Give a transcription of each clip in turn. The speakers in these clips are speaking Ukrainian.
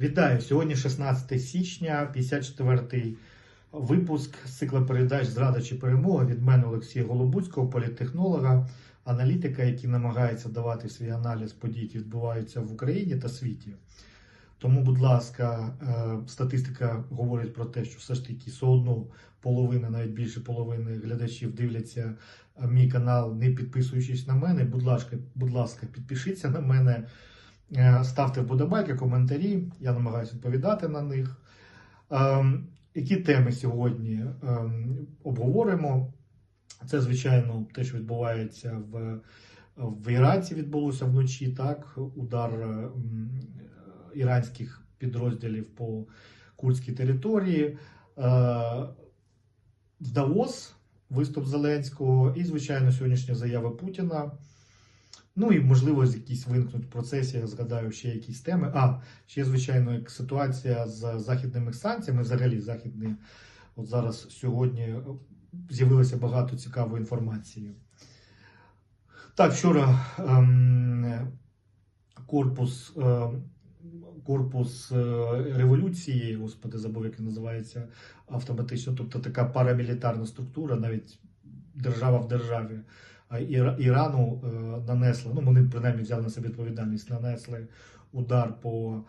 Вітаю! Сьогодні 16 січня, 54-й випуск цикла передач Зрада чи перемога від мене Олексія Голобуцького, політтехнолога, аналітика, який намагається давати свій аналіз подій, які відбуваються в Україні та світі. Тому, будь ласка, е, статистика говорить про те, що все ж таки все одно половина, навіть більше половини глядачів дивляться е, мій канал, не підписуючись на мене. Будь ласка, будь ласка, підпишіться на мене. Е, Ставте вподобайки, коментарі, я намагаюся відповідати на них. Ем, Які теми сьогодні ем, обговоримо? Це, звичайно, те, що відбувається в, в Іраці, відбулося вночі, так, удар ем, іранських підрозділів по курдській території, е, Давос, виступ Зеленського, і, звичайно, сьогоднішня заява Путіна. Ну і можливо якісь виникнуть в процесі, я згадаю ще якісь теми. А, ще, звичайно, як ситуація з західними санкціями, взагалі західні, от зараз сьогодні з'явилося багато цікавої інформації. Так, вчора ем, корпус, ем, корпус е, революції, господи, забув, як він називається автоматично, тобто така парамілітарна структура, навіть держава в державі. Ірану е, нанесла, ну вони принаймні взяли на себе відповідальність, нанесли удар по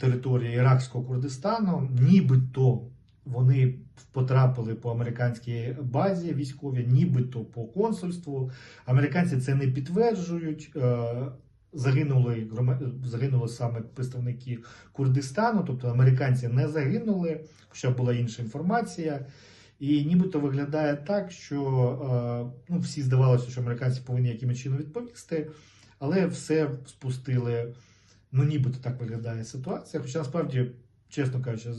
території Іракського Курдистану, нібито вони потрапили по американській базі військовій, нібито по консульству. Американці це не підтверджують. Е, Загинули загинули саме представники Курдистану, тобто американці не загинули, хоча була інша інформація. І нібито виглядає так, що е, ну, всі здавалося, що американці повинні якимось чином відповісти, але все спустили. Ну, нібито так виглядає ситуація. Хоча насправді, чесно кажучи,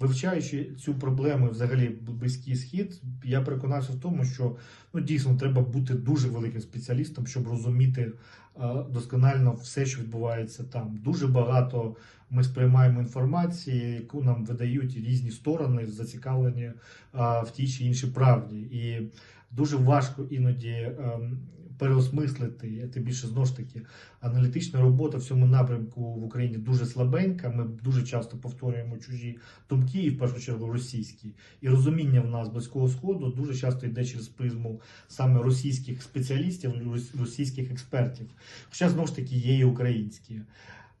вивчаючи цю проблему, взагалі близький схід, я переконався в тому, що ну, дійсно треба бути дуже великим спеціалістом, щоб розуміти е, досконально все, що відбувається там. Дуже багато ми сприймаємо інформації, яку нам видають різні сторони, зацікавлені а, в тій чи іншій правді. І дуже важко іноді ем, переосмислити, тим більше знову ж таки, аналітична робота в цьому напрямку в Україні дуже слабенька. Ми дуже часто повторюємо чужі думки, і в першу чергу російські. І розуміння в нас близького сходу дуже часто йде через призму саме російських спеціалістів, російських експертів. Хоча знову ж таки є і українські.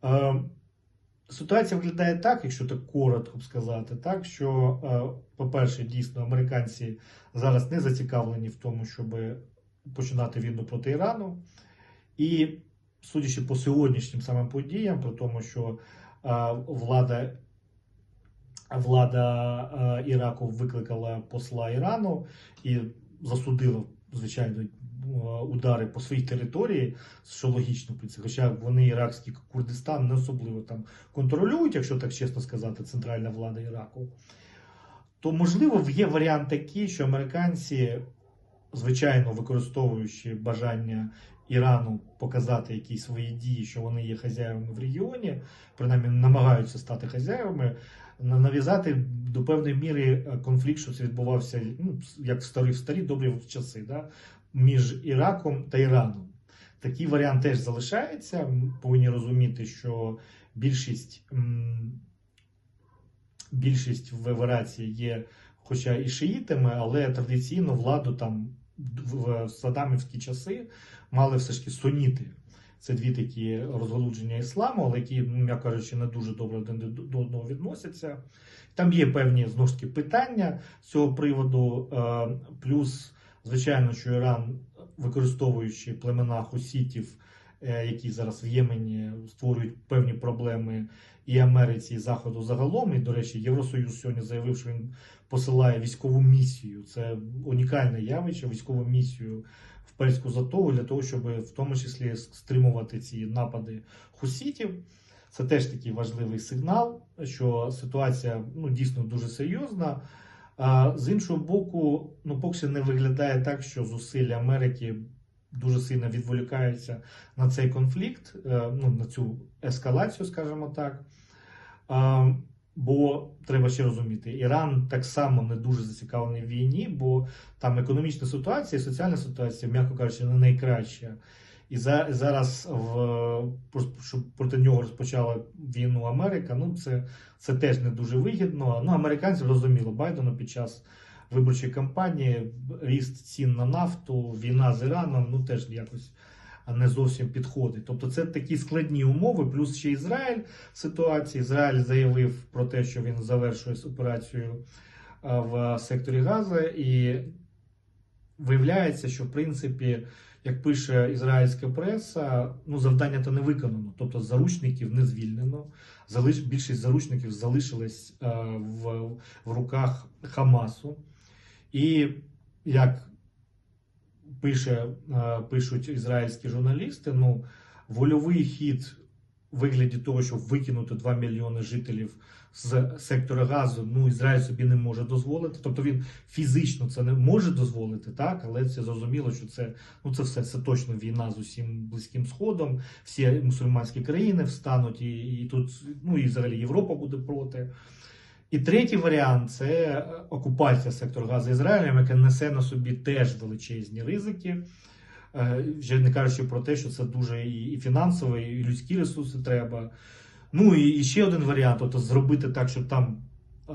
Ем, Ситуація виглядає так, якщо так коротко б сказати, так що, е, по-перше, дійсно американці зараз не зацікавлені в тому, щоб починати війну проти Ірану. І судячи по сьогоднішнім самим подіям, про тому, що е, влада, влада е, Іраку викликала посла Ірану і засудила, звичайно, е, удари по своїй території, що логічно хоча вони іракський Курдистан не особливо там контролюють, якщо так чесно сказати, центральна влада Іраку, то можливо є варіант такий, що американці, звичайно, використовуючи бажання Ірану показати якісь свої дії, що вони є хазяївами в регіоні, принаймні намагаються стати хазяївами, нав'язати до певної міри е, конфлікт, що це відбувався ну, як в старі, в старі добрі часи, да, між Іраком та Іраном. Такий варіант теж залишається. Повинні розуміти, що більшість, більшість в Іраці є, хоча і шиїтами, але традиційно владу там в садамівські часи мали все ж таки суніти. Це дві такі розгалудження ісламу, але які, ну, м'яко кажучи, не дуже добре до- одного відносяться. Там є певні знову ж таки питання з цього приводу. е, Плюс, звичайно, що Іран, використовуючи племена хусітів, які зараз в Ємені створюють певні проблеми і Америці, і Заходу загалом. І, до речі, Євросоюз сьогодні заявив, що він посилає військову місію. Це унікальне явище, військову місію в Перську затогу для того, щоб в тому числі стримувати ці напади хусітів. Це теж такий важливий сигнал, що ситуація ну, дійсно дуже серйозна. А з іншого боку, ну поки не виглядає так, що зусилля Америки дуже сильно відволікаються на цей конфлікт, е, ну, на цю ескалацію, скажімо так. Бо треба ще розуміти, Іран так само не дуже зацікавлений в війні, бо там економічна ситуація, і соціальна ситуація, м'яко кажучи, не найкраща. І за, зараз в, щоб проти нього розпочала війну Америка, ну це, це теж не дуже вигідно. Ну, американці зрозуміло, Байдену під час виборчої кампанії ріст цін на нафту, війна з Іраном, ну теж якось не зовсім підходить. Тобто це такі складні умови, плюс ще Ізраїль в ситуації. Ізраїль заявив про те, що він завершує операцію в секторі Газа, і виявляється, що в принципі, як пише ізраїльська преса, ну завдання то не виконано, тобто заручників не звільнено. Залиш більшість заручників залишились в, в руках Хамасу. І як пише, е, пишуть ізраїльські журналісти, ну, вольовий хід в вигляді того, щоб викинути 2 мільйони жителів з сектора газу, ну, Ізраїль собі не може дозволити. Тобто він фізично це не може дозволити, так, але це зрозуміло, що це, ну, це все це точно війна з усім близьким сходом. Всі мусульманські країни встануть, і, і тут, ну і взагалі Європа буде проти. І третій варіант це окупація сектору газу Ізраїлем, яка несе на собі теж величезні ризики. Е, Вже не кажучи про те, що це дуже і фінансові, і людські ресурси треба. Ну і, ще один варіант тобто зробити так, щоб там е,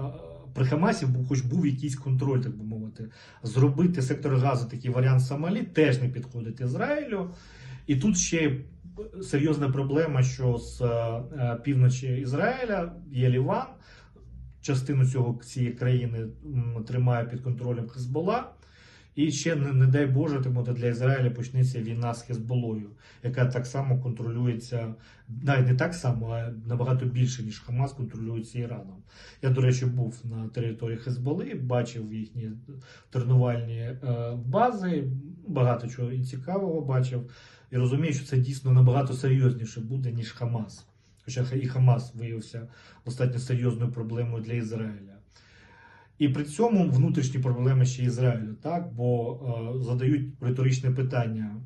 при Хамасі хоч був якийсь контроль, так би мовити. Зробити сектор газу такий варіант Сомалі теж не підходить Ізраїлю. І тут ще серйозна проблема, що з е, півночі Ізраїля є Ліван частину цього цієї країни тримає під контролем Хезбола. І ще не, не дай Боже, тому для Ізраїля почнеться війна з Хезболою, яка так само контролюється, навіть не так само, а набагато більше, ніж Хамас контролюється Іраном. Я, до речі, був на території Хезболи, бачив їхні тренувальні е, бази, багато чого і цікавого бачив. І розумію, що це дійсно набагато серйозніше буде, ніж Хамас. Хоча і Хамас виявився достатньо серйозною проблемою для Ізраїля. І при цьому внутрішні проблеми ще Ізраїлю, так? бо е, задають риторичне питання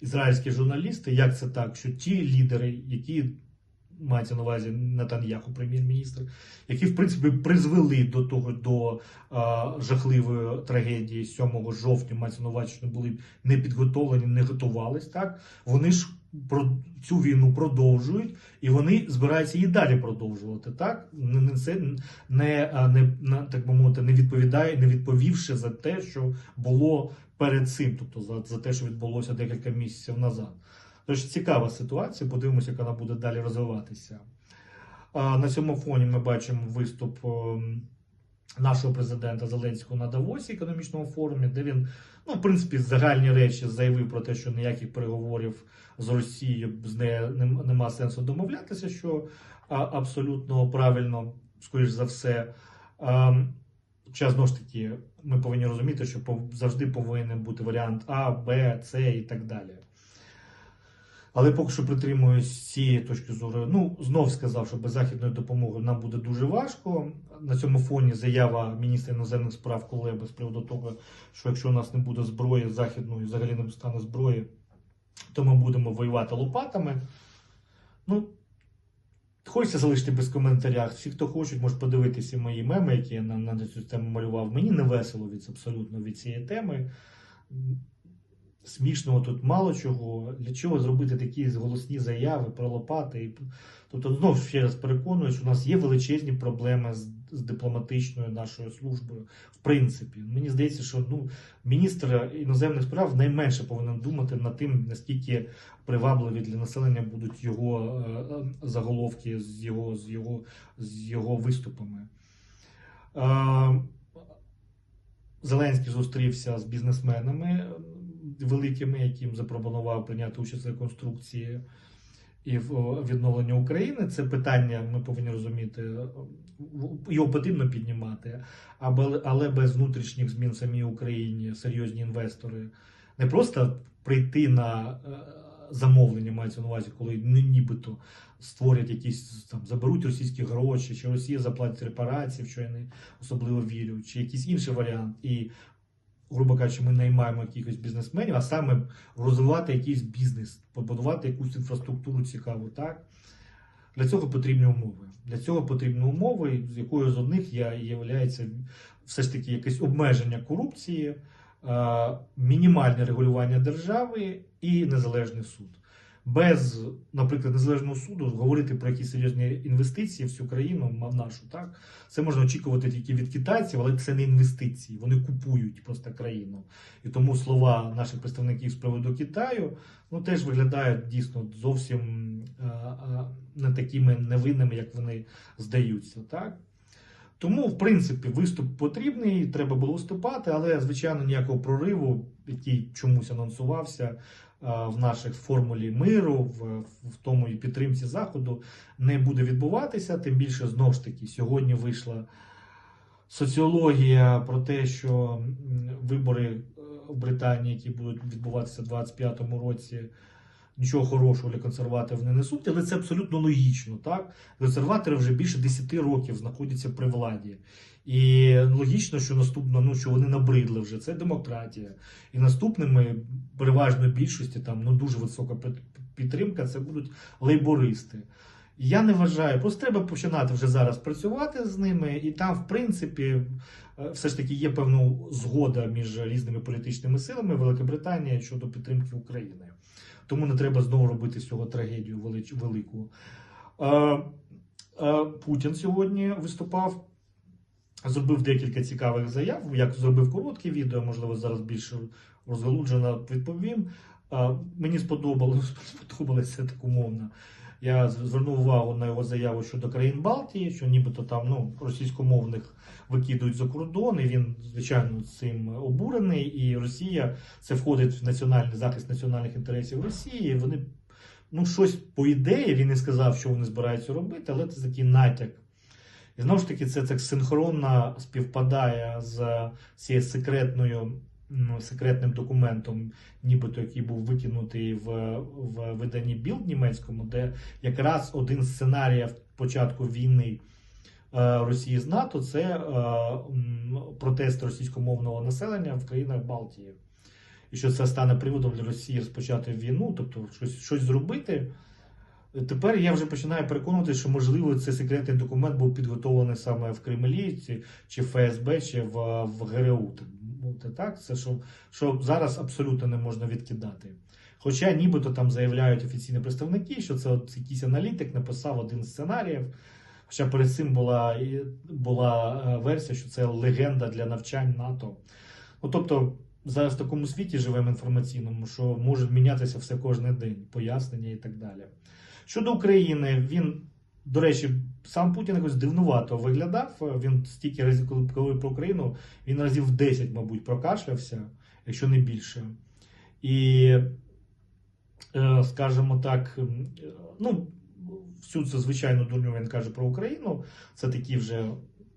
ізраїльські журналісти, як це так, що ті лідери, які мається на увазі Натаньяху, прем'єр-міністр, які в принципі призвели до того до е, жахливої трагедії 7 жовтня, мається на увазі, що не були не підготовлені, не готувались, так вони ж цю війну продовжують, і вони збираються її далі продовжувати. Так не це не, не так би мовити, не відповідає, не відповівши за те, що було перед цим, тобто за, за те, що відбулося декілька місяців назад. Тож цікава ситуація. Подивимося, як вона буде далі розвиватися. На цьому фоні ми бачимо виступ. Нашого президента Зеленського на Давосі економічному форумі, де він, ну, в принципі, загальні речі заявив про те, що ніяких переговорів з Росією з нею нема сенсу домовлятися, що абсолютно правильно, скоріш за все. Хоча, знову ж таки, ми повинні розуміти, що завжди повинен бути варіант А, Б, С і так далі. Але поки що притримуюсь цієї точки зору. Ну, знов сказав, що без західної допомоги нам буде дуже важко. На цьому фоні заява міністра іноземних справ Кулеби з приводу того, що якщо у нас не буде зброї західної, взагалі не стане зброї, то ми будемо воювати лопатами. Ну, хочеться залишити без коментарях. Всі, хто хочуть, можуть подивитися мої меми, які я на, на цю тему малював. Мені не весело від абсолютно від цієї теми. Смішного тут мало чого. Для чого зробити такі голосні заяви про лопати? І, Тобто, знову ще раз переконую, що у нас є величезні проблеми з, з дипломатичною нашою службою. В принципі, мені здається, що ну, міністр іноземних справ найменше повинен думати над тим, наскільки привабливі для населення будуть його е, е, заголовки з його, з його, з його виступами. Е, Зеленський зустрівся з бізнесменами великими, яким запропонував прийняти участь в реконструкції і в відновленні України. Це питання, ми повинні розуміти, його потрібно піднімати, але без внутрішніх змін самій Україні серйозні інвестори не просто прийти на е, замовлення, мається на увазі, коли нібито створять якісь там, заберуть російські гроші, чи Росія заплатить репарації, в що я не особливо вірю, чи якийсь інший варіант. І грубо кажучи, ми наймаємо якихось бізнесменів, а саме розвивати якийсь бізнес, побудувати якусь інфраструктуру цікаву, так? Для цього потрібні умови. Для цього потрібні умови, з якою з одних є, все ж таки якесь обмеження корупції, е, мінімальне регулювання держави і незалежний суд. Без, наприклад, незалежного суду говорити про якісь серйозні інвестиції в цю країну, нашу, так це можна очікувати тільки від китайців, але це не інвестиції. Вони купують просто країну. І тому слова наших представників з приводу Китаю ну теж виглядають дійсно зовсім е, е, не такими невинними, як вони здаються. Так? Тому, в принципі, виступ потрібний, треба було виступати, але, звичайно, ніякого прориву, який чомусь анонсувався е, в наших формулі миру, в, в тому і підтримці Заходу, не буде відбуватися. Тим більше, знову ж таки, сьогодні вийшла соціологія про те, що вибори е, в Британії, які будуть відбуватися в 2025 році, нічого хорошого для консерваторів не несуть, але це абсолютно логічно. Так? Консерватори вже більше 10 років знаходяться при владі. І логічно, що наступно, ну що вони набридли вже. Це демократія. І наступними переважної більшості, там ну дуже висока підтримка, це будуть лейбористи. Я не вважаю, просто треба починати вже зараз працювати з ними, і там, в принципі, е, все ж таки є певна згода між різними політичними силами Великобританії щодо підтримки України. Тому не треба знову робити з цього трагедію велику. Е, е, Путін сьогодні виступав, зробив декілька цікавих заяв. Як зробив коротке відео, можливо, зараз більше розгалуджено відповім. Е, Мені сподобалося, сподобалося так умовно. Я звернув увагу на його заяву щодо країн Балтії, що нібито там ну, російськомовних викидують за кордон, і він, звичайно, цим обурений. І Росія це входить в національний захист національних інтересів Росії. Вони ну щось по ідеї він не сказав, що вони збираються робити, але це такий натяк. І знову ж таки, це так синхронно співпадає з цією секретною. Ну, Секретним документом, нібито який був викинутий в, в виданні Білд німецькому, де якраз один з сценаріїв початку війни е, Росії з НАТО це е, протест російськомовного населення в країнах Балтії. І що це стане приводом для Росії розпочати війну, тобто щось, щось зробити. Тепер я вже починаю переконувати, що можливо цей секретний документ був підготовлений саме в Кремлі, чи, ФСБ, чи в, в ГРУ. Так, це що, що зараз абсолютно не можна відкидати. Хоча нібито там заявляють офіційні представники, що це от якийсь аналітик написав один з сценаріїв. Хоча перед цим була, була е, версія, що це легенда для навчань НАТО. Ну, тобто, зараз в такому світі живемо інформаційному, що може мінятися все кожен день, пояснення і так далі. Щодо України, він, до речі, сам Путін якось дивнувато виглядав. Він стільки разів, коли коли про Україну, він разів 10, мабуть, прокашлявся, якщо не більше. І, е, скажімо так, ну, всю цю звичайну дурню він каже про Україну. Це такий вже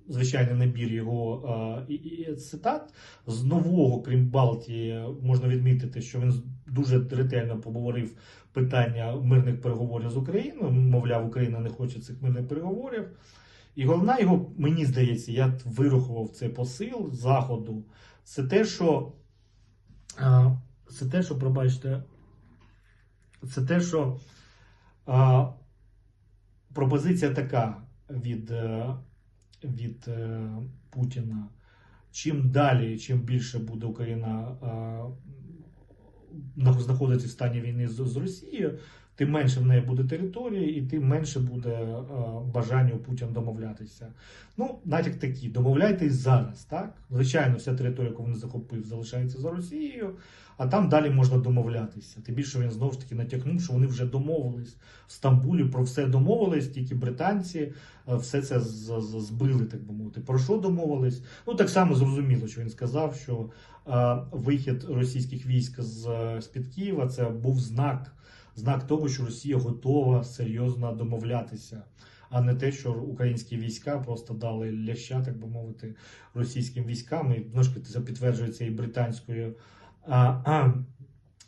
звичайний набір його е, цитат. З нового, крім Балтії, можна відмітити, що він дуже ретельно поговорив питання мирних переговорів з Україною. Мовляв, Україна не хоче цих мирних переговорів. І головна його, мені здається, я вирухував цей посил заходу. Це те, що а, це те, що, пробачте, це те, що а, пропозиція така від, е, від е, Путіна. Чим далі, чим більше буде Україна а, знаходитися в стані війни з Росією, тим менше в неї буде території, і тим менше буде е, бажання у Путіна домовлятися. Ну, натяк такий, домовляйтесь зараз, так? Звичайно, вся територія, яку він захопив, залишається за Росією, а там далі можна домовлятися. Тим більше він знову ж таки натякнув, що вони вже домовились в Стамбулі, про все домовились, тільки британці е, все це збили, так би мовити. Про що домовились? Ну, так само зрозуміло, що він сказав, що е, вихід російських військ з-під Києва це був знак знак того, що Росія готова серйозно домовлятися, а не те, що українські війська просто дали ляща, так би мовити, російським військам. І таки, це підтверджується і британською. А, а,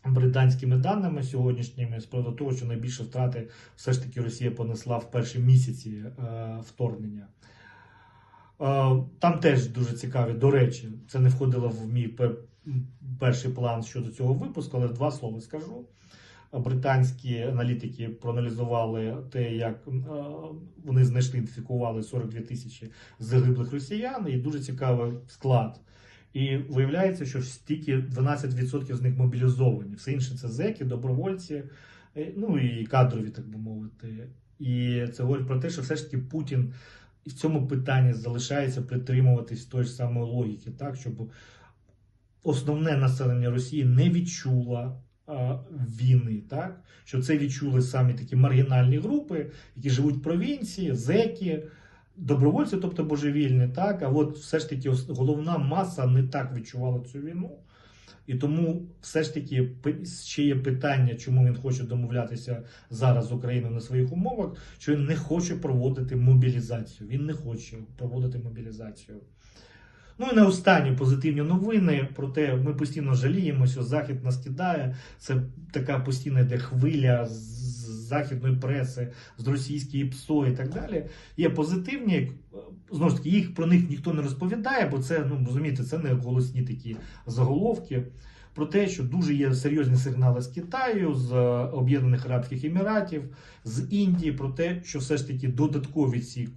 Британськими даними сьогоднішніми з приводу того, що найбільше втрати все ж таки Росія понесла в перші місяці е, вторгнення. Е, Там теж дуже цікаві. До речі, це не входило в мій пер- перший план щодо цього випуску, але два слова скажу. Британські аналітики проаналізували те, як е, вони знайшли ідентифікували 42 тисячі загиблих росіян, і дуже цікавий склад І виявляється, що тільки 12% з них мобілізовані. Все інше це зеки, добровольці, е, ну і кадрові, так би мовити. І це говорить про те, що все ж таки Путін в цьому питанні залишається притримуватись тої ж самої логіки, так, щоб основне населення Росії не відчуло війни, так? що це відчули самі такі маргінальні групи, які живуть в провінції, зеки, добровольці, тобто божевільні, так? а от все ж таки головна маса не так відчувала цю війну. І тому все ж таки ще є питання, чому він хоче домовлятися зараз з Україною на своїх умовах, що він не хоче проводити мобілізацію. Він не хоче проводити мобілізацію. Ну і на останні позитивні новини. Проте ми постійно жаліємося, Захід нас кидає. Це така постійна йде хвиля з з західної преси, з російської ПСО і так далі. Є позитивні, е, знову ж таки, їх про них ніхто не розповідає, бо це, ну розумієте, це не голосні такі заголовки. Про те, що дуже є серйозні сигнали з Китаю, з е, Об'єднаних Арабських Еміратів, з Індії, про те, що все ж таки додаткові ці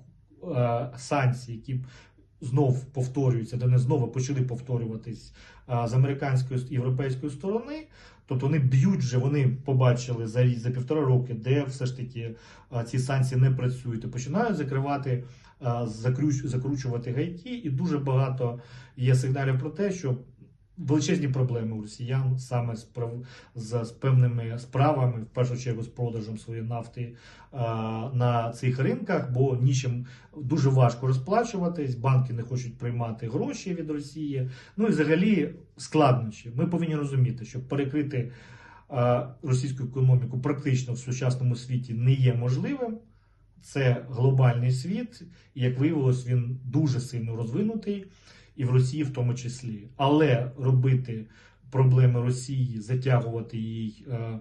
е, санкції, які знов повторюються, де не знову почали повторюватись з американської і європейської сторони. Тобто вони б'ють вже, вони побачили за за півтора роки, де все ж таки ці санкції не працюють, і починають закривати, закручувати гайки, і дуже багато є сигналів про те, що величезні проблеми у росіян саме з, з, з певними справами, в першу чергу з продажем своєї нафти а, на цих ринках, бо нічим дуже важко розплачуватись, банки не хочуть приймати гроші від Росії. Ну і взагалі складнощі. Ми повинні розуміти, що перекрити а, російську економіку практично в сучасному світі не є можливим. Це глобальний світ, і як виявилось, він дуже сильно розвинутий, і в Росії в тому числі. Але робити проблеми Росії, затягувати їй е,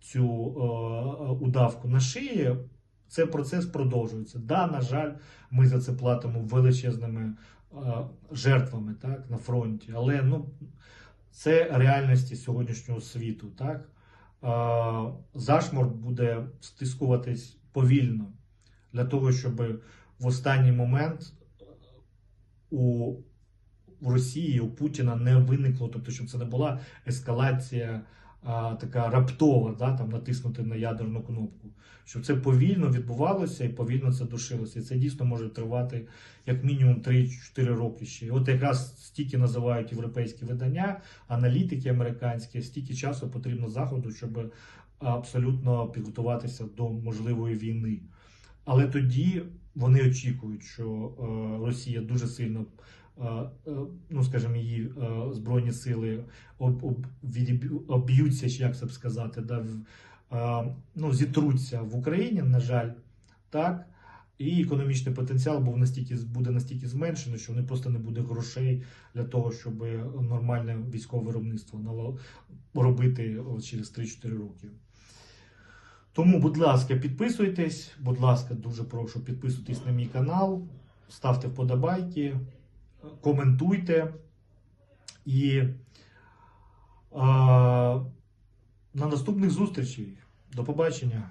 цю е, удавку на шиї, це процес продовжується. Да, на жаль, ми за це платимо величезними е, жертвами так, на фронті, але ну, це реальності сьогоднішнього світу. Так? Е, зашморк буде стискуватись повільно для того, щоб в останній момент у в Росії у Путіна не виникло, тобто, щоб це не була ескалація а, така раптова, да, там натиснути на ядерну кнопку. Щоб це повільно відбувалося і повільно це душилося. І це дійсно може тривати як мінімум 3-4 роки ще. І от якраз стільки називають європейські видання, аналітики американські, стільки часу потрібно заходу, щоб абсолютно підготуватися до можливої війни. Але тоді вони очікують, що е, Росія дуже сильно, ну скажімо, її е, збройні сили об, об, об'ються, чи як це б сказати, да, в, е, ну, зітруться в Україні, на жаль, так. І економічний потенціал був настільки буде настільки зменшений, що не просто не буде грошей для того, щоб нормальне військове виробництво робити через 3-4 роки. Тому, будь ласка, підписуйтесь. Будь ласка, дуже прошу підписуйтесь на мій канал, ставте вподобайки, коментуйте. І а, на наступних зустрічей. До побачення.